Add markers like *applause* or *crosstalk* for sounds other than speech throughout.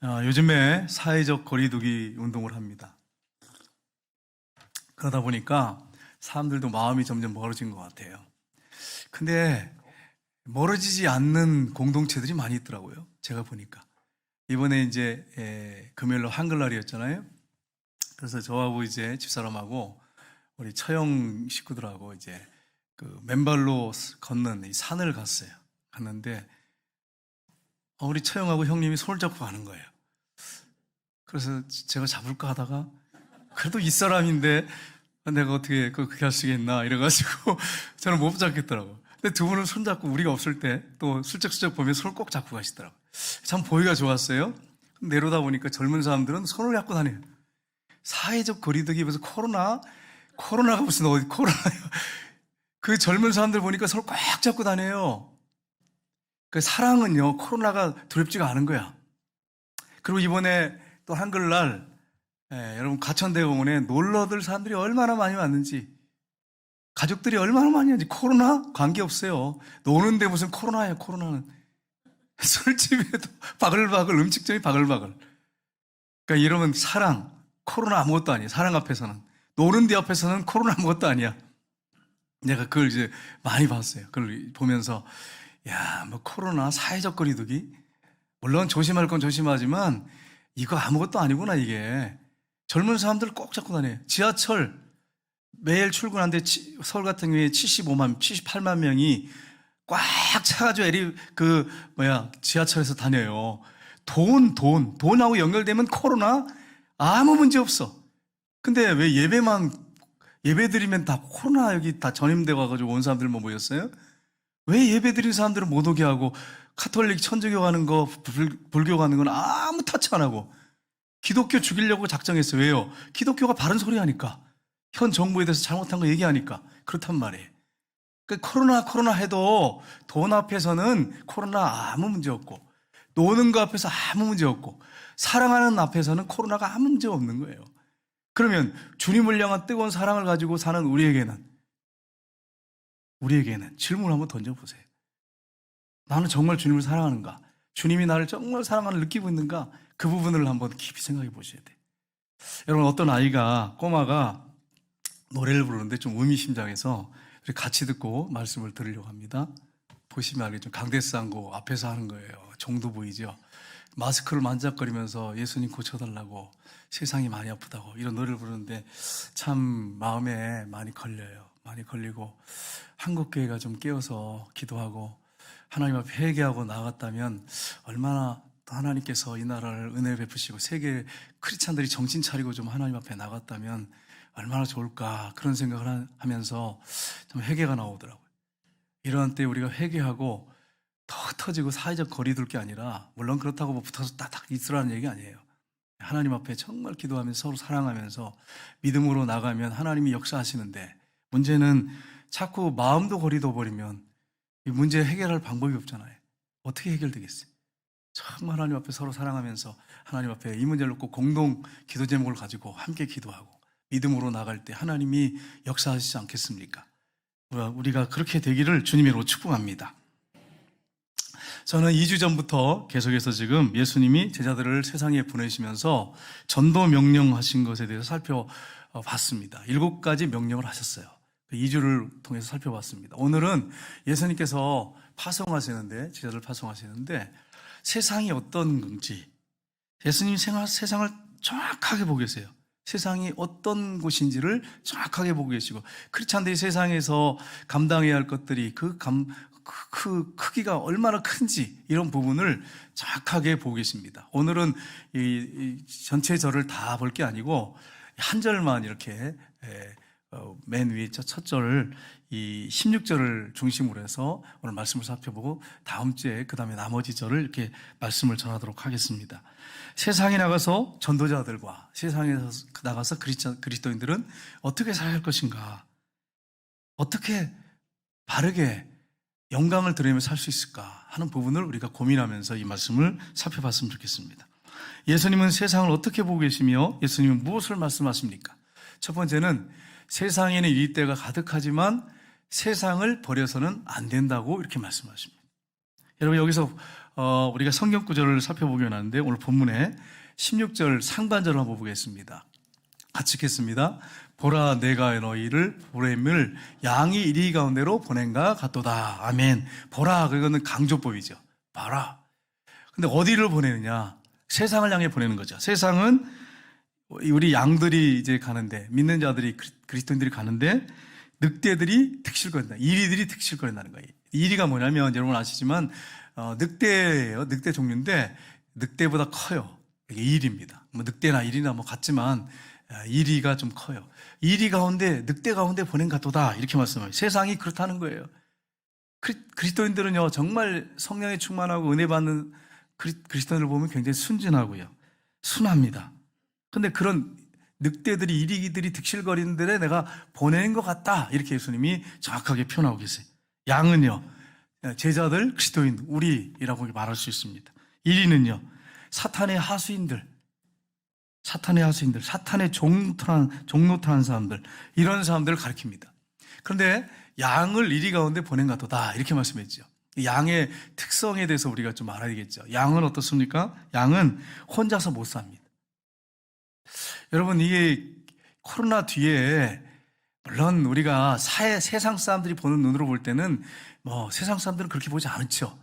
어, 요즘에 사회적 거리두기 운동을 합니다. 그러다 보니까 사람들도 마음이 점점 멀어진 것 같아요. 근데 멀어지지 않는 공동체들이 많이 있더라고요. 제가 보니까. 이번에 이제 에, 금요일로 한글날이었잖아요. 그래서 저하고 이제 집사람하고 우리 처형 식구들하고 이제 그 맨발로 걷는 이 산을 갔어요. 갔는데 어, 우리 처형하고 형님이 손을 잡고 가는 거예요. 그래서 제가 잡을까 하다가 그래도 이 사람인데 내가 어떻게 그- 그렇게 할 수 있겠나 이래가지고 *laughs* 저는 못 잡겠더라고. 근데 두 분은 손 잡고 우리가 없을 때 또 슬쩍슬쩍 보면 손을 꼭 잡고 가시더라고. 참 보기가 좋았어요. 내려다 보니까 젊은 사람들은 손을 잡고 다녀요. 사회적 거리두기 면서 코로나 코로나가 무슨 어디 코로나요? *laughs* 그 젊은 사람들 보니까 손을 꽉 잡고 다녀요. 그 사랑은요 코로나가 두렵지가 않은 거야. 그리고 이번에 또 한글날 예, 여러분 가천대공원에 놀러들 사람들이 얼마나 많이 왔는지 가족들이 얼마나 많이 왔는지 코로나 관계 없어요. 노는데 무슨 코로나예요 코로나는 *laughs* 술집에도 바글바글 음식점이 바글바글. 그러니까 이러면 사랑 코로나 아무것도 아니에요. 사랑 앞에서는 노는 데 앞에서는 코로나 아무것도 아니야. 내가 그걸 이제 많이 봤어요. 그걸 보면서 야, 뭐 코로나 사회적 거리두기 물론 조심할 건 조심하지만 이거 아무것도 아니구나 이게 젊은 사람들 꼭 잡고 다녀요. 지하철 매일 출근하는데 치- 서울 같은 경우에 75만, 78만 명이 꽉 차가지고 애리 그 뭐야 지하철에서 다녀요. 돈, 돈, 돈하고 연결되면 코로나 아무 문제 없어. 근데 왜 예배만 예배 드리면 다 코로나 여기 다 전임돼 가지고 온 사람들만 모였어요? 왜 예배 드린 사람들은 못 오게 하고 카톨릭 천주교 가는 거 불, 불교 가는 건 아무 타치 안 하고 기독교 죽이려고 작정했어요. 왜요? 기독교가 바른 소리 하니까 현 정부에 대해서 잘못한 거 얘기하니까 그렇단 말이에요. 그 코로나 코로나 해도 돈 앞에서는 코로나 아무 문제 없고 노는 거 앞에서 아무 문제 없고 사랑하는 앞에서는 코로나가 아무 문제 없는 거예요. 그러면 주님을 향한 뜨거운 사랑을 가지고 사는 우리에게는 우리에게는 질문을 한번 던져보세요. 나는 정말 주님을 사랑하는가? 주님이 나를 정말 사랑하는 느끼고 있는가? 그 부분을 한번 깊이 생각해 보셔야 돼. 여러분 어떤 아이가 꼬마가 노래를 부르는데 좀 의미심장해서 같이 듣고 말씀을 들으려고 합니다. 보시면 알겠죠. 강대상고 앞에서 하는 거예요. 정도 보이죠. 마스크를 만작거리면서 예수님 고쳐달라고 세상이 많이 아프다고 이런 노래를 부르는데 참 마음에 많이 걸려요. 많이 걸리고 한국 교회가 좀 깨어서 기도하고 하나님 앞에 회개하고 나갔다면 얼마나 또 하나님께서 이 나라를 은혜 베푸시고 세계 크리스찬들이 정신 차리고 좀 하나님 앞에 나갔다면 얼마나 좋을까 그런 생각을 하- 하면서 좀 회개가 나오더라고요. 이런 때 우리가 회개하고 더 터지고 사회적 거리 둘 게 아니라 물론 그렇다고 뭐 붙어서 따닥 있으라는 얘기 아니에요. 하나님 앞에 정말 기도하면서 서로 사랑하면서 믿음으로 나가면 하나님이 역사하시는데 문제는 자꾸 마음도 거리도 버리면 이 문제 해결할 방법이 없잖아요. 어떻게 해결되겠어요? 정말 하나님 앞에 서로 사랑하면서 하나님 앞에 이 문제를 놓고 공동 기도 제목을 가지고 함께 기도하고 믿음으로 나갈 때 하나님이 역사하시지 않겠습니까? 우리가 그렇게 되기를 주님으로 축복합니다. 저는 2주 전부터 계속해서 지금 예수님이 제자들을 세상에 보내시면서 전도 명령하신 것에 대해서 살펴봤습니다. 일곱 가지 명령을 하셨어요. 2주를 통해서 살펴봤습니다. 오늘은 예수님께서 파송하시는데, 제자들 파송하시는데, 세상이 어떤 건지, 예수님 생활, 세상을 정확하게 보고 계세요. 세상이 어떤 곳인지를 정확하게 보고 계시고, 크리스찬들이 세상에서 감당해야 할 것들이 그 감, 그, 그 크기가 얼마나 큰지 이런 부분을 정확하게 보고 계십니다. 오늘은 이, 이 전체 절을 다 볼 게 아니고 한 절만 이렇게 에, 어, 맨 위에 첫, 첫 절을 이 16절을 중심으로 해서 오늘 말씀을 살펴보고 다음 주에 그 다음에 나머지 절을 이렇게 말씀을 전하도록 하겠습니다. 세상에 나가서 전도자들과 세상에 나가서 그리스도, 그리스도인들은 어떻게 살아야 할 것인가? 어떻게 바르게 영광을 드리며 살 수 있을까 하는 부분을 우리가 고민하면서 이 말씀을 살펴봤으면 좋겠습니다. 예수님은 세상을 어떻게 보고 계시며 예수님은 무엇을 말씀하십니까? 첫 번째는 세상에는 이 때가 가득하지만 세상을 버려서는 안 된다고 이렇게 말씀하십니다. 여러분 여기서 어, 우리가 성경 구절을 살펴보긴 하는데 오늘 본문에 16절 상반절을 한번 보겠습니다. 같이 읽겠습니다. 보라 내가 너희를 보냄을 양이 이리 가운데로 보낸가 같도다. 아멘. 보라 그거는 강조법이죠. 봐라. 근데 어디를 보내느냐? 세상을 향해 보내는 거죠. 세상은 우리 양들이 이제 가는데 믿는 자들이 그리- 그리스도인들이 가는데 늑대들이 득실거린다. 이리들이 득실거린다는 거예요. 이리가 뭐냐면 여러분 아시지만 어, 늑대예요. 늑대 종류인데 늑대보다 커요. 이게 일입니다. 뭐 늑대나 일이나 뭐 같지만 아, 이리가 좀 커요. 이리 가운데 늑대 가운데 보낸 같도다 이렇게 말씀해요. 세상이 그렇다는 거예요. 그리, 그리 스도인들은요 정말 성령에 충만하고 은혜 받는 그리, 그리스도인을 보면 굉장히 순진하고요 순합니다. 근데 그런 늑대들이 이리기들이 득실거리는 데에 내가 보내는 것 같다 이렇게 예수님이 정확하게 표현하고 계세요. 양은요 제자들 그리스도인 우리라고 말할 수 있습니다. 이리는요 사탄의 하수인들 사탄의 하수인들, 사탄의 종노탄, 종노탄한 사람들, 이런 사람들을 가리킵니다. 그런데 양을 이리 가운데 보낸 같도다. 이렇게 말씀했죠. 양의 특성에 대해서 우리가 좀 알아야겠죠. 양은 어떻습니까? 양은 혼자서 못 삽니다. 여러분, 이게 코로나 뒤에 물론 우리가 사회, 세상 사람들이 보는 눈으로 볼 때는 뭐 세상 사람들은 그렇게 보지 않죠.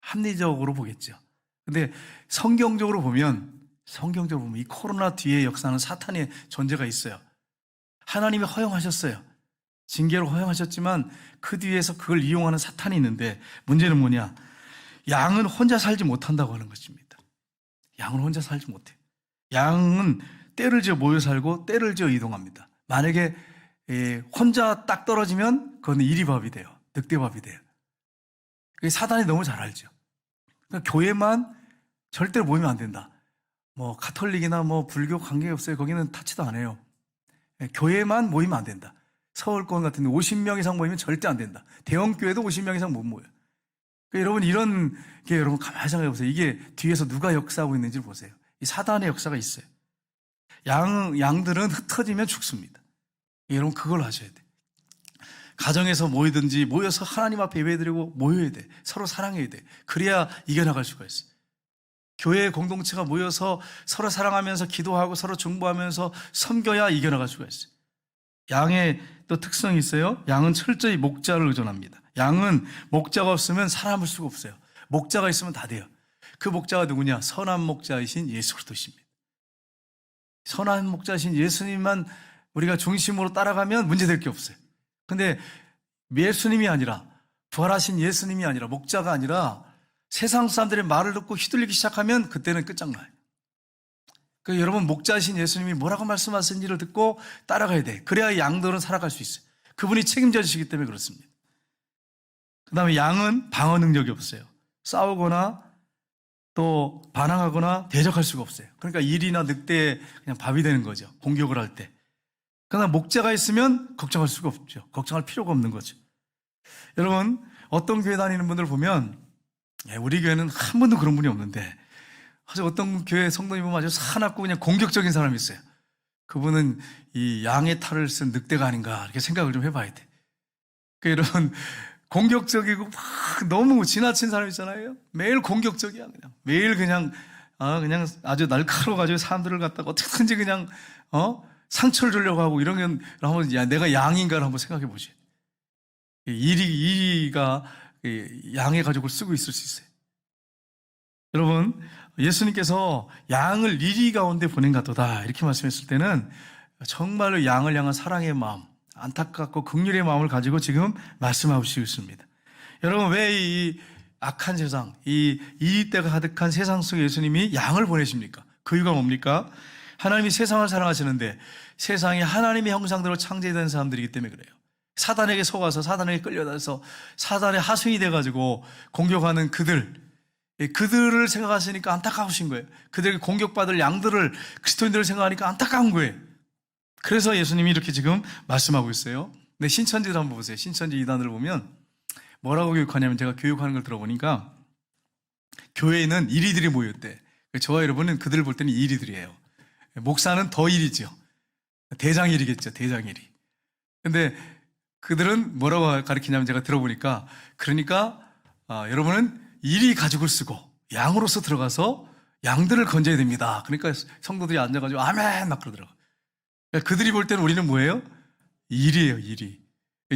합리적으로 보겠죠. 근데 성경적으로 보면 성경적으로 보면 이 코로나 뒤에 역사는 사탄의 존재가 있어요. 하나님이 허용하셨어요. 징계로 허용하셨지만 그 뒤에서 그걸 이용하는 사탄이 있는데 문제는 뭐냐? 양은 혼자 살지 못한다고 하는 것입니다. 양은 혼자 살지 못해. 양은 때를 지어 모여 살고 때를 지어 이동합니다. 만약에 예, 혼자 딱 떨어지면 그건 이리밥이 돼요. 늑대밥이 돼요. 사단이 너무 잘 알죠. 그러니까 교회만 절대로 모이면 안 된다. 뭐 가톨릭이나 뭐 불교 관계없어요. 거기는 타치도 안 해요. 예, 교회만 모이면 안 된다. 서울권 같은 데 50명 이상 모이면 절대 안 된다. 대형 교회도 50명 이상 못 모여요. 그러니까 여러분 이런 게 여러분 가만히 생각해 보세요. 이게 뒤에서 누가 역사하고 있는지 보세요. 이 사단의 역사가 있어요. 양 양들은 흩어지면 죽습니다. 여러분 그걸 하셔야 돼. 가정에서 모이든지 모여서 하나님 앞에 예배드리고 모여야 돼. 서로 사랑해야 돼. 그래야 이겨나갈 수가 있어요. 교회 공동체가 모여서 서로 사랑하면서 기도하고 서로 중보하면서 섬겨야 이겨나갈 수가 있어요. 양의 또 특성이 있어요. 양은 철저히 목자를 의존합니다. 양은 목자가 없으면 살아남을 수가 없어요. 목자가 있으면 다 돼요. 그 목자가 누구냐? 선한 목자이신 예수 그리스도십니다. 선한 목자이신 예수님만 우리가 중심으로 따라가면 문제될 게 없어요. 근데 예수님이 아니라 부활하신 예수님이 아니라 목자가 아니라 세상 사람들의 말을 듣고 휘둘리기 시작하면 그때는 끝장나요. 그 여러분 목자신 예수님이 뭐라고 말씀하시는지를 듣고 따라가야 돼. 그래야 양들은 살아갈 수 있어요. 그분이 책임져 주시기 때문에 그렇습니다. 그 다음에 양은 방어 능력이 없어요. 싸우거나 또 반항하거나 대적할 수가 없어요. 그러니까 일이나 늑대에 그냥 밥이 되는 거죠. 공격을 할 때. 그러나 목자가 있으면 걱정할 수가 없죠. 걱정할 필요가 없는 거죠. 여러분, 어떤 교회 다니는 분들 보면, 예, 우리 교회는 한 번도 그런 분이 없는데, 아주 어떤 교회 성도님 보면 아주 사납고 그냥 공격적인 사람이 있어요. 그분은 이 양의 탈을 쓴 늑대가 아닌가, 이렇게 생각을 좀 해봐야 돼. 그 여러분, 공격적이고 막 너무 지나친 사람 있잖아요. 매일 공격적이야, 그냥. 매일 그냥, 아, 그냥 아주 날카로워가지고 사람들을 갖다가 어떻게든지 그냥, 어? 상처를 주려고 하고 이런 건 한번 야 내가 양인가를 한번 생각해 보세요. 일이 이가 양의 가족을 쓰고 있을 수 있어요. 여러분 예수님께서 양을 이리 가운데 보낸 같도다 이렇게 말씀했을 때는 정말로 양을 향한 사랑의 마음, 안타깝고 극률의 마음을 가지고 지금 말씀하고 있습니다. 여러분 왜 이 악한 세상, 이 이때가 가득한 세상 속에 예수님이 양을 보내십니까? 그 이유가 뭡니까? 하나님이 세상을 사랑하시는데 세상이 하나님의 형상대로 창제된 사람들이기 때문에 그래요. 사단에게 속아서 사단에게 끌려다서 사단의 하수인이 돼가지고 공격하는 그들, 예, 그들을 생각하시니까 안타까우신 거예요. 그들에게 공격받을 양들을 그리스도인들을 생각하니까 안타까운 거예요. 그래서 예수님이 이렇게 지금 말씀하고 있어요. 근데 신천지를 한번 보세요. 신천지 이단을 보면 뭐라고 교육하냐면 제가 교육하는 걸 들어보니까 교회에는 이리들이 모였대. 저와 여러분은 그들을 볼 때는 이리들이에요. 목사는 더 일이죠. 대장일이겠죠, 대장일이. 근데 그들은 뭐라고 가르치냐면 제가 들어보니까, 그러니까, 아, 여러분은 이리 가죽을 쓰고 양으로서 들어가서 양들을 건져야 됩니다. 그러니까 성도들이 앉아가지고 아멘 막 그러더라고. 그러니까 그들이 볼 때는 우리는 뭐예요? 일이에요, 일이.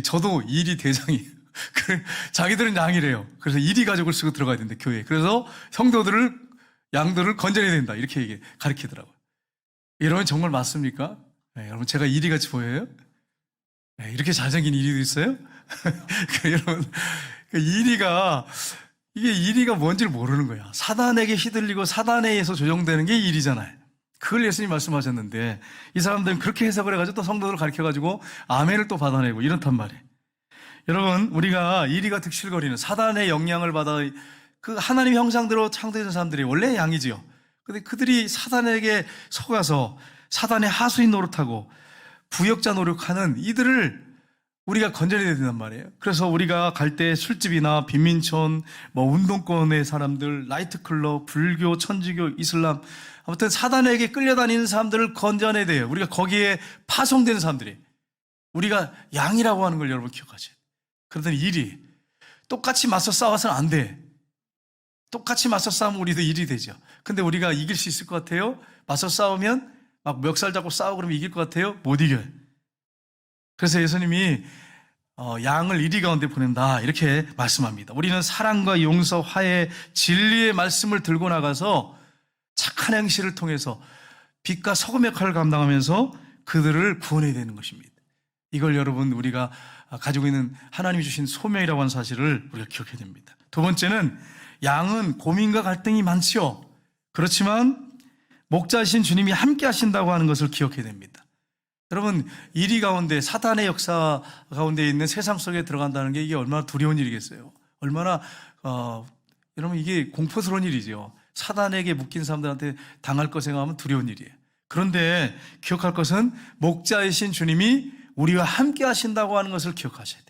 저도 일이 대장이에요. *laughs* 그 자기들은 양이래요. 그래서 일이 가죽을 쓰고 들어가야 된대, 교회에. 그래서 성도들을, 양들을 건져야 된다. 이렇게 얘기, 가르치더라고요. 이러면 정말 맞습니까? 네, 여러분, 제가 일이 같이 보여요? 네, 이렇게 잘생긴 일이도 있어요? *laughs* 그 여러분, 그 일이가, 이게 일이가 뭔지를 모르는 거야. 사단에게 휘둘리고 사단에 의해서 조정되는 게 일이잖아요. 그걸 예수님 말씀하셨는데, 이 사람들은 그렇게 해석을 해가지고 또 성도들을 가르쳐가지고 아멘을 또 받아내고 이렇단 말이에요. 여러분, 우리가 이리가 득실거리는 사단의 영향을 받아 그 하나님 형상대로 창조된 사람들이 원래 양이지요. 근데 그들이 사단에게 속아서 사단의 하수인 노릇하고 부역자 노력하는 이들을 우리가 건져내야 된단 말이에요. 그래서 우리가 갈 때 술집이나 빈민촌, 뭐 운동권의 사람들, 나이트클럽, 불교, 천주교, 이슬람, 아무튼 사단에게 끌려다니는 사람들을 건져내야 돼요. 우리가 거기에 파송된 사람들이. 우리가 양이라고 하는 걸 여러분 기억하세요. 그러더니 일이 똑같이 맞서 싸워서는 안 돼. 똑같이 맞서 싸우면 우리도 일이 되죠. 근데 우리가 이길 수 있을 것 같아요? 맞서 싸우면 막 멱살 잡고 싸우고 그러면 이길 것 같아요? 못 이겨요. 그래서 예수님이 어, 양을 이리 가운데 보낸다 이렇게 말씀합니다. 우리는 사랑과 용서, 화해, 진리의 말씀을 들고 나가서 착한 행실을 통해서 빛과 소금의 역할을 감당하면서 그들을 구원해야 되는 것입니다. 이걸 여러분 우리가 가지고 있는 하나님이 주신 소명이라고 하는 사실을 우리가 기억해야 됩니다. 두 번째는 양은 고민과 갈등이 많지요. 그렇지만 목자이신 주님이 함께 하신다고 하는 것을 기억해야 됩니다. 여러분 이리 가운데 사단의 역사 가운데 있는 세상 속에 들어간다는 게 이게 얼마나 두려운 일이겠어요. 얼마나 어, 여러분 이게 공포스러운 일이죠. 사단에게 묶인 사람들한테 당할 거 생각하면 두려운 일이에요. 그런데 기억할 것은 목자이신 주님이 우리와 함께 하신다고 하는 것을 기억하셔야 돼요.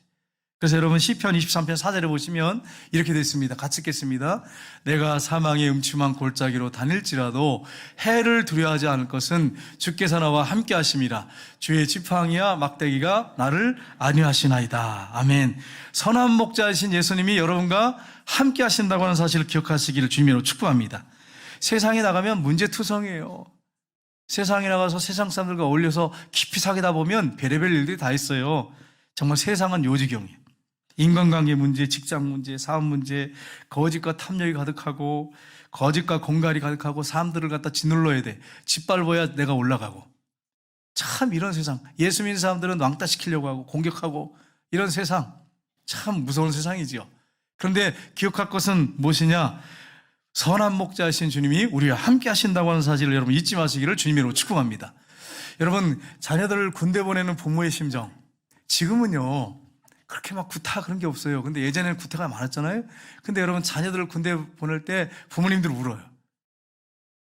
그래서 여러분 시편 23편 4절에 보시면 이렇게 되어 있습니다. 같이 읽겠습니다. 내가 사망의 음침한 골짜기로 다닐지라도 해를 두려워하지 않을 것은 주께서 나와 함께 하심이라 주의 지팡이와 막대기가 나를 안위하시나이다. 아멘. 선한 목자이신 예수님이 여러분과 함께 하신다고 하는 사실을 기억하시기를 주님으로 축복합니다. 세상에 나가면 문제투성이에요. 세상에 나가서 세상 사람들과 어울려서 깊이 사귀다 보면 별의별 일들이 다 있어요. 정말 세상은 요지경이에요. 인간관계 문제, 직장 문제, 사업 문제, 거짓과 탐욕이 가득하고 거짓과 공갈이 가득하고 사람들을 갖다 짓눌러야 돼. 짓밟아야 내가 올라가고. 참 이런 세상. 예수 믿는 사람들은 왕따 시키려고 하고 공격하고 이런 세상. 참 무서운 세상이지요. 그런데 기억할 것은 무엇이냐? 선한 목자이신 주님이 우리와 함께 하신다고 하는 사실을 여러분 잊지 마시기를 주님으로 축복합니다. 여러분 자녀들을 군대 보내는 부모의 심정 지금은요 그렇게 막 구타 그런 게 없어요. 근데 예전에는 구타가 많았잖아요. 근데 여러분 자녀들을 군대 보낼 때 부모님들 울어요.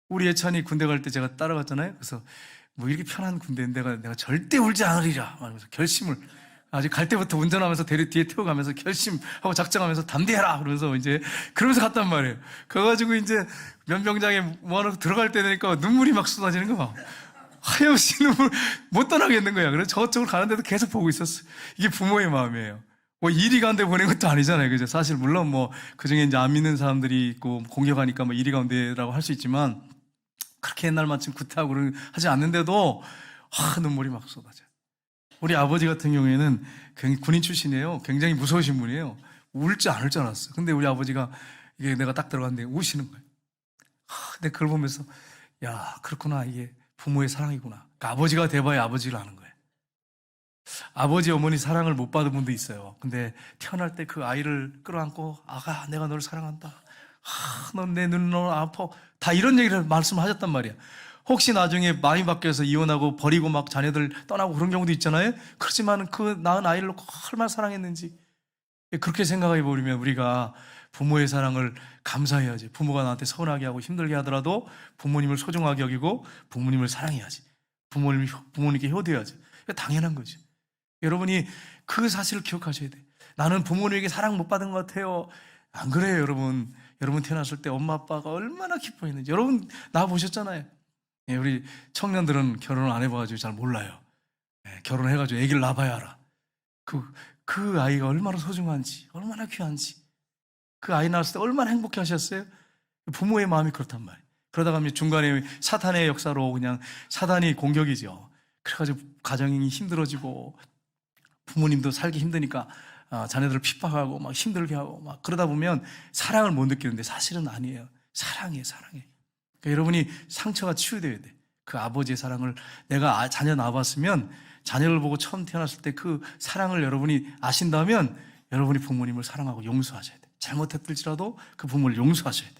우리 예찬이 군대 갈 때 제가 따라갔잖아요. 그래서 뭐 이렇게 편한 군대인데 내가, 내가 절대 울지 않으리라 말하면서 결심을 아직 갈 때부터 운전하면서 대리 뒤에 태워가면서 결심하고 작정하면서 담대해라 그러면서 이제 그러면서 갔단 말이에요. 그래가지고 이제 면병장에 뭐하러 들어갈 때 되니까 눈물이 막 쏟아지는 거 막. 하염없이 눈물 못 떠나겠는 거야. 그래서 저쪽으로 가는데도 계속 보고 있었어. 이게 부모의 마음이에요. 뭐 이리 가운데 보낸 것도 아니잖아요. 그죠? 사실 물론 뭐 그중에 이제 안 믿는 사람들이 있고 공격하니까 뭐 이리 가운데라고 할 수 있지만 그렇게 옛날만큼 구타하고 그런 하지 않는데도 아, 눈물이 막 쏟아져. 우리 아버지 같은 경우에는 굉장히 군인 출신이에요. 굉장히 무서우신 분이에요. 울지 않을 줄 알았어. 근데 우리 아버지가 이게 내가 딱 들어갔는데 우시는 거예요. 하, 근데 그걸 보면서 야 그렇구나 이게 부모의 사랑이구나. 그러니까 아버지가 돼봐야 아버지를 아는 거예요. 아버지 어머니 사랑을 못 받은 분도 있어요. 근데 태어날 때 그 아이를 끌어안고 아가 내가 너를 사랑한다. 아, 넌내 눈으로 아파. 다 이런 얘기를 말씀하셨단 말이야. 혹시 나중에 마음이 바뀌어서 이혼하고 버리고 막 자녀들 떠나고 그런 경우도 있잖아요. 그렇지만 그 낳은 아이를 놓고 얼마나 사랑했는지 그렇게 생각해 버리면 우리가 부모의 사랑을 감사해야지. 부모가 나한테 서운하게 하고 힘들게 하더라도 부모님을 소중하게 여기고 부모님을 사랑해야지. 부모님 부모님께 효도해야지. 당연한 거지. 여러분이 그 사실을 기억하셔야 돼. 나는 부모님에게 사랑 못 받은 것 같아요. 안 그래요, 여러분. 여러분 태어났을 때 엄마 아빠가 얼마나 기뻐했는지. 여러분 나 보셨잖아요. 예, 우리 청년들은 결혼을 안 해봐가지고 잘 몰라요. 예, 결혼해가지고 아기를 낳아봐야 알아. 그, 그 아이가 얼마나 소중한지, 얼마나 귀한지. 그 아이 낳았을 때 얼마나 행복해 하셨어요? 부모의 마음이 그렇단 말이에요. 그러다가 중간에 사탄의 역사로 그냥 사단이 공격이죠. 그래가지고 가정이 힘들어지고 부모님도 살기 힘드니까 아, 자녀들을 핍박하고 막 힘들게 하고 막 그러다 보면 사랑을 못 느끼는데 사실은 아니에요. 사랑해, 사랑해. 그러니까 여러분이 상처가 치유돼야 돼. 그 아버지의 사랑을 내가 아- 자녀 낳아봤으면 자녀를 보고 처음 태어났을 때 그 사랑을 여러분이 아신다면 여러분이 부모님을 사랑하고 용서하셔야 돼. 잘못했을지라도 그 부모를 용서하셔야 돼.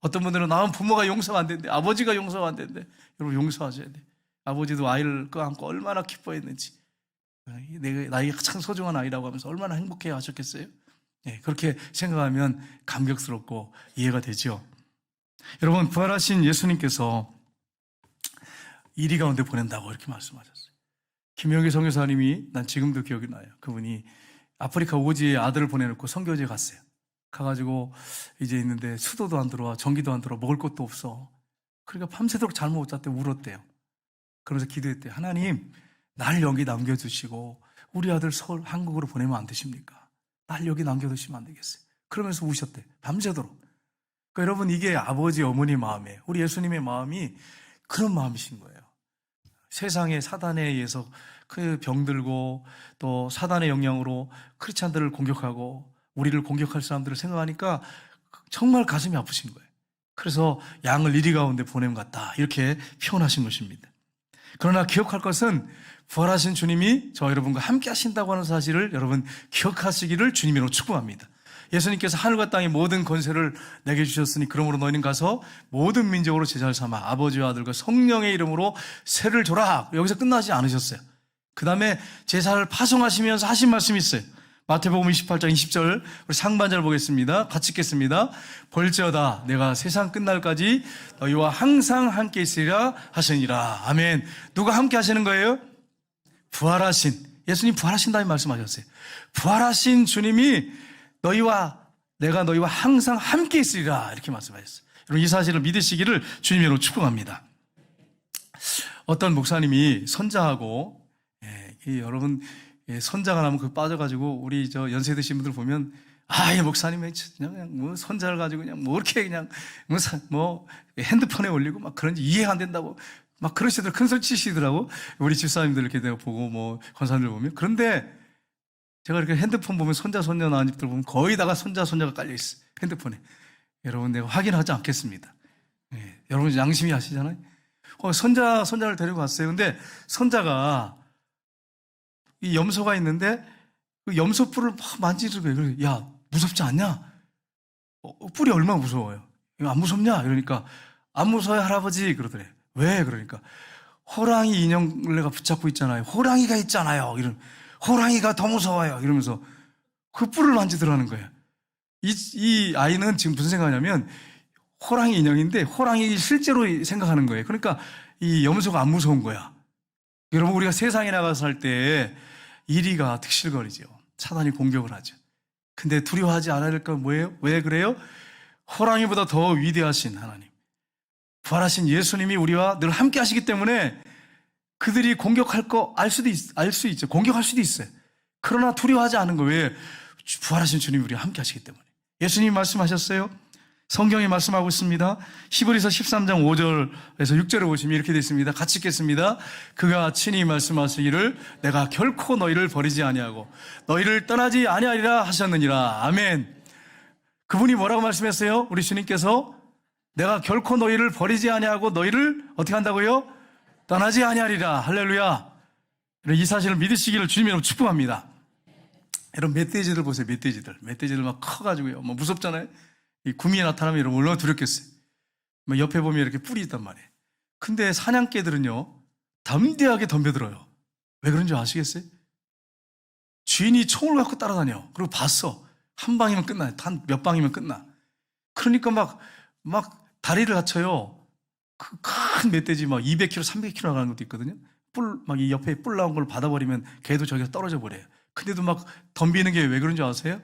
어떤 분들은 나는 부모가 용서가 안 된대. 아버지가 용서가 안 된대. 여러분 용서하셔야 돼. 아버지도 아이를 껴안고 얼마나 기뻐했는지. 내가 나이가 참 소중한 아이라고 하면서 얼마나 행복해 하셨겠어요? 네, 그렇게 생각하면 감격스럽고 이해가 되죠. 여러분 부활하신 예수님께서 이리 가운데 보낸다고 이렇게 말씀하셨어요. 김영기 선교사님이 난 지금도 기억이 나요. 그분이 아프리카 오지에 아들을 보내놓고 선교지에 갔어요. 가가지고 이제 있는데 수도도 안 들어와 전기도 안 들어와 먹을 것도 없어. 그러니까 밤새도록 잠을 못 잤대 울었대요. 그러면서 기도했대. 하나님 날 여기 남겨두시고 우리 아들 서울 한국으로 보내면 안 되십니까? 날 여기 남겨두시면 안 되겠어요. 그러면서 우셨대. 밤새도록. 그러니까 여러분 이게 아버지 어머니 마음이에요. 우리 예수님의 마음이 그런 마음이신 거예요. 세상의 사단에 의해서 그 병들고 또 사단의 영향으로 크리스찬들을 공격하고 우리를 공격할 사람들을 생각하니까 정말 가슴이 아프신 거예요. 그래서 양을 이리 가운데 보냄 같다 이렇게 표현하신 것입니다. 그러나 기억할 것은 부활하신 주님이 저 여러분과 함께 하신다고 하는 사실을 여러분 기억하시기를 주님으로 축복합니다. 예수님께서 하늘과 땅의 모든 권세를 내게 주셨으니 그러므로 너희는 가서 모든 민족으로 제자를 삼아 아버지와 아들과 성령의 이름으로 세를 줘라. 여기서 끝나지 않으셨어요. 그 다음에 제사를 파송하시면서 하신 말씀이 있어요. 마태복음 28장 20절 우리 상반절 보겠습니다. 같이 읽겠습니다. 볼지어다 내가 세상 끝날까지 너희와 항상 함께 있으리라 하시니라. 아멘. 누가 함께 하시는 거예요? 부활하신 예수님 부활하신다는 말씀하셨어요. 부활하신 주님이 너희와 내가 너희와 항상 함께 있으리라 이렇게 말씀하셨어요. 여러분 이 사실을 믿으시기를 주님으로 축복합니다. 어떤 목사님이 선자하고 예, 이 여러분 예, 선자가 나면 그 빠져가지고 우리 저 연세 드신 분들 보면 아, 이 목사님이 그냥, 그냥 뭐 선자를 가지고 그냥 뭐 이렇게 그냥 뭐, 사- 뭐 핸드폰에 올리고 막 그런지 이해가 안 된다고 막 그러시더라고 큰 소리 치시더라고 우리 집사님들 이렇게 내가 보고 뭐 권사님들 보면 그런데 제가 이렇게 핸드폰 보면 손자 손녀 낳은 집들 보면 거의 다가 손자 손녀가 깔려 있어 요 핸드폰에 여러분 내가 확인하지 않겠습니다. 예, 여러분 양심이 아시잖아요. 어, 손자 손자를 데리고 갔어요. 근데 손자가 이 염소가 있는데 그 염소 뿔을 막 그래. 야 무섭지 않냐? 어, 뿔이 얼마나 무서워요? 안 무섭냐? 이러니까 안 무서워요 할아버지 그러더래. 왜 그러니까 호랑이 인형을 내가 붙잡고 있잖아요. 호랑이가 있잖아요. 이런 호랑이가 더 무서워요. 이러면서 그 뿔을 만지더라는 거예요. 이, 이 아이는 지금 무슨 생각하냐면 호랑이 인형인데 호랑이 실제로 생각하는 거예요. 그러니까 이 염소가 안 무서운 거야. 여러분 우리가 세상에 나가서 살 때 이리가 득실거리죠. 사단이 공격을 하죠. 근데 두려워하지 않아야 될 건 뭐예요? 왜 그래요? 호랑이보다 더 위대하신 하나님. 부활하신 예수님이 우리와 늘 함께 하시기 때문에 그들이 공격할 거 알 수도 있, 알수 있죠. 공격할 수도 있어요. 그러나 두려워하지 않은 거 왜? 부활하신 주님이 우리와 함께 하시기 때문에. 예수님이 말씀하셨어요. 성경이 말씀하고 있습니다. 히브리서 13장 5절에서 6절에 보시면 이렇게 되어 있습니다. 같이 읽겠습니다. 그가 친히 말씀하시기를 내가 결코 너희를 버리지 아니하고 너희를 떠나지 아니하리라 하셨느니라. 아멘. 그분이 뭐라고 말씀했어요? 우리 주님께서 내가 결코 너희를 버리지 아니하고 너희를 어떻게 한다고요? 떠나지 아니하리라. 할렐루야. 이 사실을 믿으시기를 주님으로 축복합니다. 여러분 멧돼지들 보세요. 멧돼지들. 멧돼지들 막 커가지고요. 뭐 무섭잖아요. 이 구미에 나타나면 여러분 얼마나 두렵겠어요. 뭐 옆에 보면 이렇게 뿔이 있단 말이에요. 근데 사냥개들은요. 담대하게 덤벼들어요. 왜 그런지 아시겠어요? 주인이 총을 갖고 따라다녀. 그리고 봤어. 한 방이면 끝나. 한몇 방이면 끝나. 그러니까 막, 막 다리를 다쳐요. 그 큰 멧돼지 막 200kg, 300kg 나가는 것도 있거든요. 뿔, 막 이 옆에 뿔 나온 걸 받아버리면 걔도 저기서 떨어져 버려요. 근데도 막 덤비는 게 왜 그런 줄 아세요?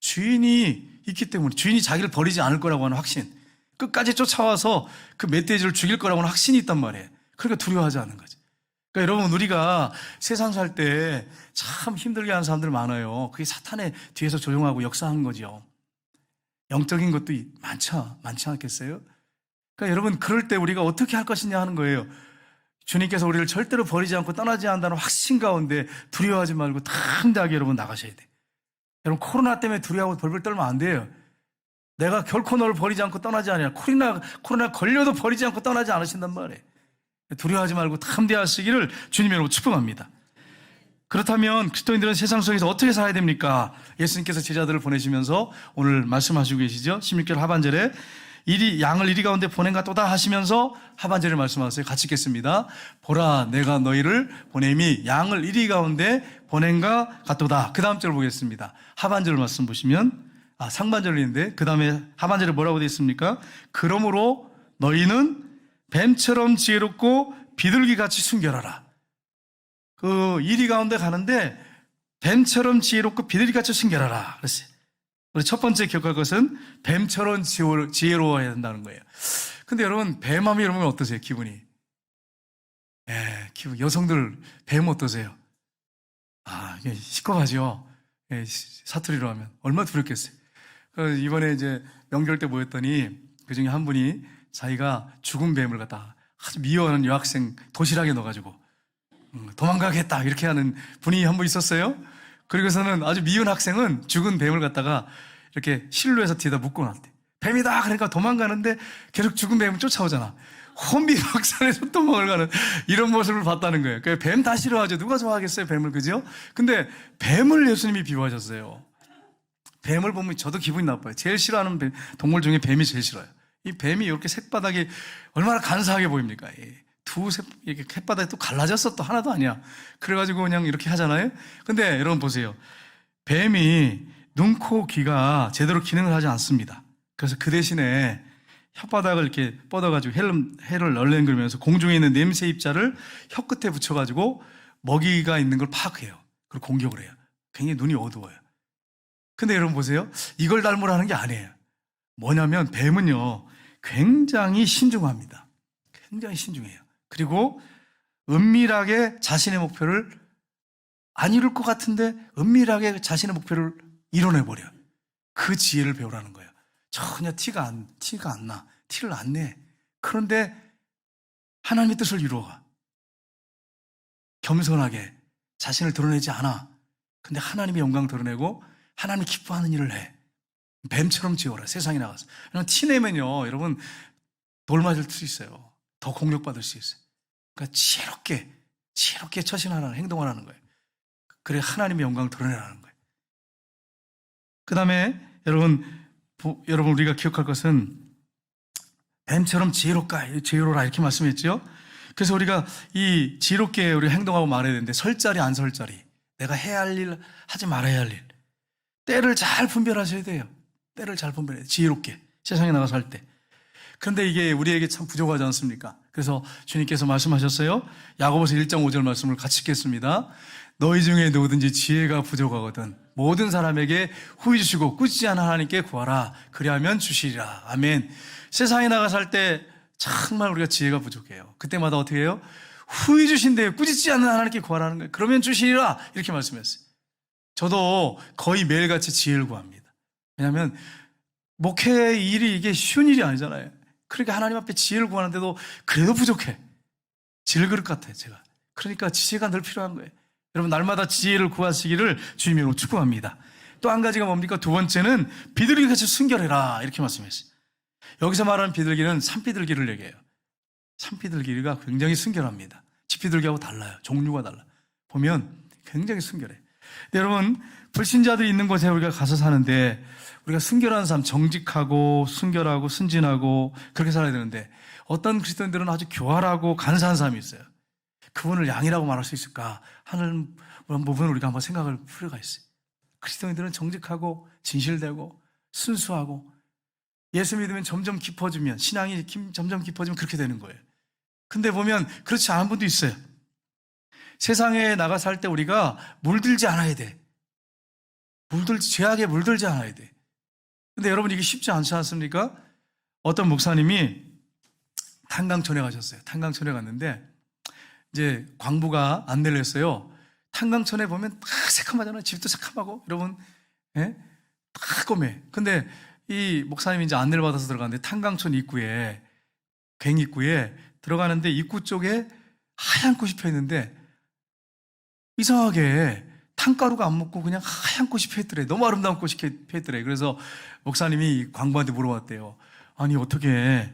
주인이 있기 때문에 주인이 자기를 버리지 않을 거라고 하는 확신. 끝까지 쫓아와서 그 멧돼지를 죽일 거라고 하는 확신이 있단 말이에요. 그러니까 두려워하지 않는 거죠. 그러니까 여러분 우리가 세상 살 때 참 힘들게 하는 사람들 많아요. 그게 사탄의 뒤에서 조종하고 역사하는 거죠. 영적인 것도 많죠. 많지 않겠어요? 그러니까 여러분 그럴 때 우리가 어떻게 할 것이냐 하는 거예요. 주님께서 우리를 절대로 버리지 않고 떠나지 않는다는 확신 가운데 두려워하지 말고 당당하게 여러분 나가셔야 돼. 여러분 코로나 때문에 두려워하고 벌벌 떨면 안 돼요. 내가 결코 너를 버리지 않고 떠나지 않아요. 코로나 코로나 걸려도 버리지 않고 떠나지 않으신단 말이에요. 두려워하지 말고 담대하시기를 주님의 이름으로 축복합니다. 그렇다면 그리스도인들은 세상 속에서 어떻게 살아야 됩니까? 예수님께서 제자들을 보내시면서 오늘 말씀하시고 계시죠. 16절 하반절에 이리 양을 이리 가운데 보낸가 또다 하시면서 하반절에 말씀하세요. 같이 읽겠습니다. 보라 내가 너희를 보냄이 양을 이리 가운데 보낸가 같도다. 그 다음 절 보겠습니다. 하반절 말씀 보시면 아 상반절이 있는데 그 다음에 하반절에 뭐라고 되어 있습니까? 그러므로 너희는 뱀처럼 지혜롭고 비둘기 같이 순결하라. 그 이리 가운데 가는데 뱀처럼 지혜롭고 비둘기 같이 순결하라. 그랬어요. 우리 첫 번째 기억할 것은 뱀처럼 지혜로- 지혜로워야 한다는 거예요. 근데 여러분, 뱀하면 여러분 어떠세요? 기분이? 예, 기분, 여성들 뱀 어떠세요? 아, 이게 시커하죠 예, 시- 사투리로 하면. 얼마나 두렵겠어요. 그 이번에 이제 명절 때 모였더니 그 중에 한 분이 자기가 죽은 뱀을 갖다 아주 미워하는 여학생 도시락에 넣어가지고 음, 도망가겠다 이렇게 하는 분이 한 분 있었어요. 그리고서는 아주 미운 학생은 죽은 뱀을 갖다가 이렇게 실로 해서 뒤에다 묶어놨대. 뱀이다 그러니까 도망가는데 계속 죽은 뱀은 쫓아오잖아. 혼비박산에서 *laughs* 도망을 가는 이런 모습을 봤다는 거예요. 그러니까 뱀 다 싫어하죠. 누가 좋아하겠어요 뱀을 그죠? 근데 뱀을 예수님이 비유하셨어요. 뱀을 보면 저도 기분이 나빠요. 제일 싫어하는 뱀, 동물 중에 뱀이 제일 싫어요. 이 뱀이 이렇게 색바닥이 얼마나 간사하게 보입니까? 이 두 색, 이렇게 햇바닥이 또 갈라졌어. 또 하나도 아니야. 그래가지고 그냥 이렇게 하잖아요. 근데 여러분 보세요. 뱀이 눈, 코, 귀가 제대로 기능을 하지 않습니다. 그래서 그 대신에 혓바닥을 이렇게 뻗어가지고 해를, 해를 널랭그리면서 공중에 있는 냄새 입자를 혀 끝에 붙여가지고 먹이가 있는 걸 파악해요. 그리고 공격을 해요. 굉장히 눈이 어두워요. 근데 여러분 보세요. 이걸 닮으라는 게 아니에요. 뭐냐면 뱀은요, 굉장히 신중합니다. 굉장히 신중해요. 그리고 은밀하게 자신의 목표를 안 이룰 것 같은데 은밀하게 자신의 목표를 이뤄내 버려요. 그 지혜를 배우라는 거예요. 전혀 티가 안, 티가 안 나. 티를 안 내. 그런데 하나님의 뜻을 이루어가. 겸손하게 자신을 드러내지 않아. 근데 하나님의 영광 드러내고 하나님 기뻐하는 일을 해. 뱀처럼 지어라. 세상에 나가서. 티 내면요. 여러분 돌 맞을 수 있어요. 더 공격받을 수 있어요. 그러니까 지혜롭게, 지혜롭게 처신하라는 행동하라는 거예요. 그래 하나님의 영광 드러내라는 거예요. 그 다음에 여러분, 보- 여러분 우리가 기억할 것은 뱀처럼 지혜롭까, 지혜로라 이렇게 말씀했죠. 그래서 우리가 이 지혜롭게 우리 행동하고 말해야 되는데 설 자리 안 설 자리, 내가 해야 할 일, 하지 말아야 할 일, 때를 잘 분별하셔야 돼요. 때를 잘 분별해야 돼요. 지혜롭게 세상에 나가서 할 때. 그런데 이게 우리에게 참 부족하지 않습니까? 그래서 주님께서 말씀하셨어요. 야고보서 1장 5절 말씀을 같이 읽겠습니다. 너희 중에 누구든지 지혜가 부족하거든 모든 사람에게 후히 주시고 꾸짖지 않은 하나님께 구하라. 그리하면 주시리라. 아멘. 세상에 나가 살 때 정말 우리가 지혜가 부족해요. 그때마다 어떻게 해요? 후히 주신대요. 꾸짖지 않는 하나님께 구하라는 거예요. 그러면 주시리라. 이렇게 말씀했어요. 저도 거의 매일같이 지혜를 구합니다. 왜냐하면 목회 일이 이게 쉬운 일이 아니잖아요. 그러니까 하나님 앞에 지혜를 구하는데도 그래도 부족해. 질그릇 같아요, 제가. 그러니까 지혜가 늘 필요한 거예요. 여러분, 날마다 지혜를 구하시기를 주님으로 축복합니다. 또 한 가지가 뭡니까? 두 번째는 비둘기 같이 순결해라. 이렇게 말씀했어요. 여기서 말하는 비둘기는 산비둘기를 얘기해요. 산비둘기가 굉장히 순결합니다. 집비둘기하고 달라요. 종류가 달라. 보면 굉장히 순결해. 여러분, 불신자들이 있는 곳에 우리가 가서 사는데 우리가 순결한 삶, 정직하고 순결하고 순진하고 그렇게 살아야 되는데 어떤 그리스도인들은 아주 교활하고 간사한 사람이 있어요. 그분을 양이라고 말할 수 있을까 하는 부분을 우리가 한번 생각할 필요가 있어요. 그리스도인들은 정직하고 진실되고 순수하고 예수 믿으면 점점 깊어지면 신앙이 김- 점점 깊어지면 그렇게 되는 거예요. 근데 보면 그렇지 않은 분도 있어요. 세상에 나가 살 때 우리가 물들지 않아야 돼. 물들지 죄악에 물들지 않아야 돼. 근데 여러분 이게 쉽지 않지 않습니까? 어떤 목사님이 탄강촌에 가셨어요. 탄강촌에 갔는데 이제 광부가 안내를 했어요. 탄강촌에 보면 다 새카마잖아요. 집도 새카마고 여러분, 예? 다 검해. 근데 이 목사님이 이제 안내를 받아서 들어가는데 탄강촌 입구에 갱 입구에 들어가는데 입구 쪽에 하얀 꽃이 펴 있는데 이상하게 탄가루가 안 먹고 그냥 하얀 꽃이 펴 있더래. 너무 아름다운 꽃이 펴 있더래. 그래서 목사님이 광부한테 물어봤대요. 아니 어떻게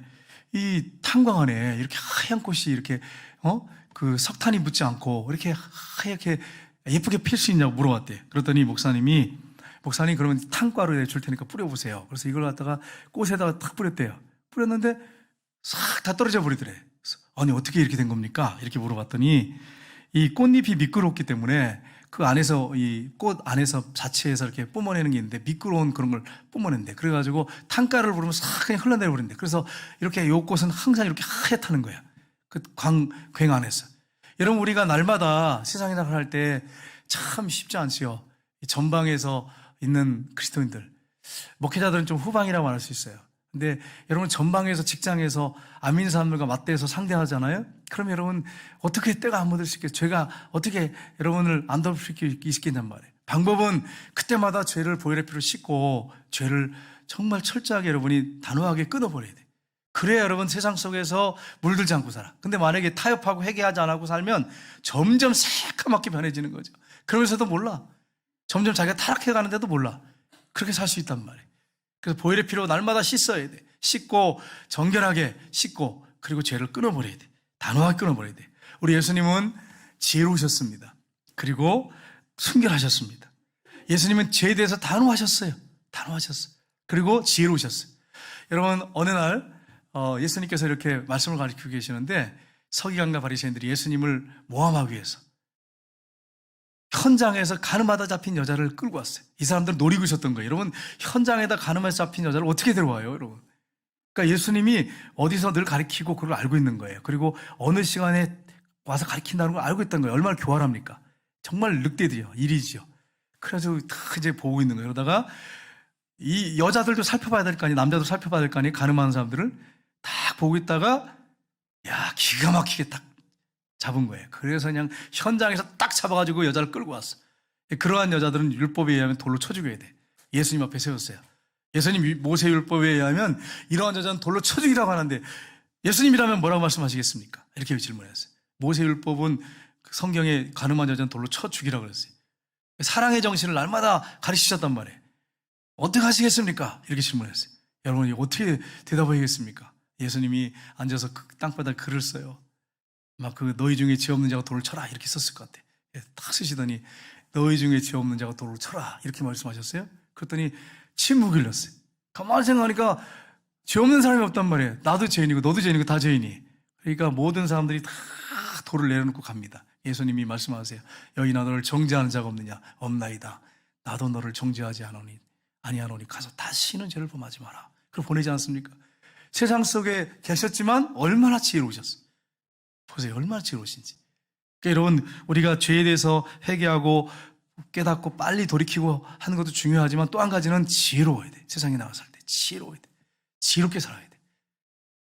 이 탄광 안에 이렇게 하얀 꽃이 이렇게 어 그 석탄이 묻지 않고 이렇게 하얗게 예쁘게 필 수 있냐고 물어봤대. 그랬더니 목사님이 목사님 그러면 탄가루 줄 테니까 뿌려보세요. 그래서 이걸 갖다가 꽃에다가 탁 뿌렸대요. 뿌렸는데 싹 다 떨어져 버리더래. 아니 어떻게 이렇게 된 겁니까? 이렇게 물어봤더니 이 꽃잎이 미끄럽기 때문에 그 안에서 이 꽃 안에서 자체에서 이렇게 뿜어내는 게 있는데 미끄러운 그런 걸 뿜어낸대. 그래가지고 탄가루를 부르면 싹 그냥 흘러내려 버린대. 그래서 이렇게 요 꽃은 항상 이렇게 하얗다는 거야. 그 광, 괭 안에서. 여러분 우리가 날마다 세상에 나갈 때 참 쉽지 않지요. 이 전방에서 있는 그리스도인들. 목회자들은 좀 후방이라고 말할 수 있어요. 근데 여러분 전방에서 직장에서 안 믿는 사람들과 맞대서 상대하잖아요. 그럼 여러분 어떻게 때가 안 묻을 수 있겠어요? 죄가 어떻게 여러분을 안 덮을 수 있겠냔 말이에요. 방법은 그때마다 죄를 보혈의 피로 씻고 죄를 정말 철저하게 여러분이 단호하게 끊어버려야 돼. 그래야 여러분 세상 속에서 물들지 않고 살아. 근데 만약에 타협하고 회개하지 않고 살면 점점 새까맣게 변해지는 거죠. 그러면서도 몰라. 점점 자기가 타락해 가는데도 몰라. 그렇게 살 수 있단 말이에요. 그래서 보혈의 피로 날마다 씻어야 돼. 씻고 정결하게 씻고 그리고 죄를 끊어버려야 돼. 단호하게 끊어버려야 돼. 우리 예수님은 지혜로우셨습니다. 그리고 순결하셨습니다. 예수님은 죄에 대해서 단호하셨어요. 단호하셨어요. 그리고 지혜로우셨어요. 여러분 어느 날 어, 예수님께서 이렇게 말씀을 가르치고 계시는데 서기관과 바리새인들이 예수님을 모함하기 위해서 현장에서 가늠하다 잡힌 여자를 끌고 왔어요. 이 사람들 노리고 있었던 거예요. 여러분 현장에다 가늠해서 잡힌 여자를 어떻게 데려와요, 여러분? 그러니까 예수님이 어디서 늘 가르치고 그걸 알고 있는 거예요. 그리고 어느 시간에 와서 가르친다는 걸 알고 있다는 거예요. 얼마나 교활합니까? 정말 늑대들이요, 일이지요. 그래서 다 이제 보고 있는 거예요. 그러다가 이 여자들도 살펴봐야 될 거 아니에요. 남자도 살펴봐야 될 거 아니에요. 가늠하는 사람들을 딱 보고 있다가 야 기가 막히게 딱 잡은 거예요. 그래서 그냥 현장에서 딱 잡아가지고 여자를 끌고 왔어. 그러한 여자들은 율법에 의하면 돌로 쳐 죽여야 돼. 예수님 앞에 세웠어요. 예수님 모세 율법에 의하면 이러한 여자는 돌로 쳐 죽이라고 하는데 예수님이라면 뭐라고 말씀하시겠습니까? 이렇게 질문했어요. 모세 율법은 성경에 가늠한 여자는 돌로 쳐 죽이라고 그랬어요. 사랑의 정신을 날마다 가르치셨단 말이에요. 어떻게 하시겠습니까? 이렇게 질문했어요. 여러분, 이 어떻게 대답하겠습니까? 예수님이 앉아서 그 땅바닥 글을 써요. 막 그 너희 중에 죄 없는 자가 돌을 쳐라 이렇게 썼을 것 같아. 예, 딱 쓰시더니 너희 중에 죄 없는 자가 돌을 쳐라 이렇게 말씀하셨어요. 그랬더니 침묵이 흘렀어요. 가만히 생각하니까 죄 없는 사람이 없단 말이에요. 나도 죄인이고 너도 죄인이고 다 죄인이. 그러니까 모든 사람들이 다 돌을 내려놓고 갑니다. 예수님이 말씀하세요. 여기나 너를 정죄하는 자가 없느냐? 없나이다. 나도 너를 정죄하지 않으니 아니하노니 가서 다시는 죄를 범하지 마라. 그걸 보내지 않습니까? 세상 속에 계셨지만 얼마나 지혜로우셨어요. 보세요. 얼마나 지혜로우신지. 그러니까 여러분, 우리가 죄에 대해서 회개하고 깨닫고 빨리 돌이키고 하는 것도 중요하지만 또 한 가지는 지혜로워야 돼. 세상에 나가 살 때. 지혜로워야 돼. 지혜롭게 살아야 돼.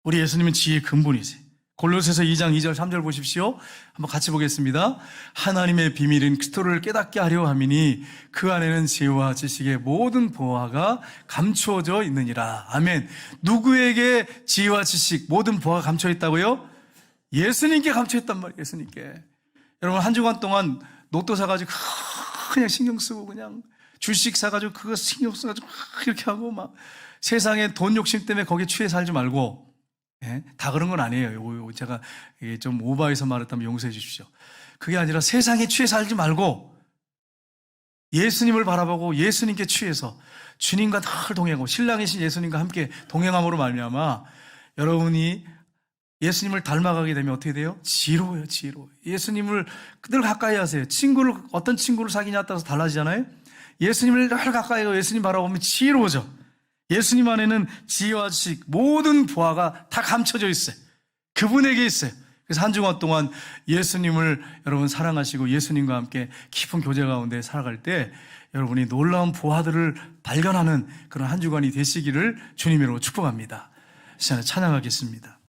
우리 예수님은 지혜의 근본이세요. 골로새서 2장 2절 3절 보십시오. 한번 같이 보겠습니다. 하나님의 비밀인 그리스도를 깨닫게 하려 함이니 그 안에는 지혜와 지식의 모든 보화가 감추어져 있느니라. 아멘. 누구에게 지혜와 지식 모든 보화가 감춰 있다고요? 예수님께 감춰 있단 말이에요. 예수님께. 여러분 한 주간 동안 로또 사가지고 그냥 신경 쓰고 그냥 주식 사가지고 그거 신경 써가지고 이렇게 하고 막 세상에 돈 욕심 때문에 거기에 취해 살지 말고 예? 다 그런 건 아니에요. 요거 제가 좀 오버해서 말했다면 용서해 주십시오. 그게 아니라 세상에 취해 살지 말고 예수님을 바라보고 예수님께 취해서 주님과 늘 동행하고 신랑이신 예수님과 함께 동행함으로 말미암아 여러분이 예수님을 닮아가게 되면 어떻게 돼요? 지혜로워요, 지혜로워. 예수님을 늘 가까이 하세요. 친구를 어떤 친구를 사귀냐에 따라서 달라지잖아요. 예수님을 늘 가까이 하고 예수님 바라보면 지혜로워져. 예수님 안에는 지혜와 지식 모든 보화가 다 감춰져 있어요. 그분에게 있어요. 그래서 한 주간 동안 예수님을 여러분 사랑하시고 예수님과 함께 깊은 교제 가운데 살아갈 때 여러분이 놀라운 보화들을 발견하는 그런 한 주간이 되시기를 주님으로 축복합니다. 시간에 찬양하겠습니다.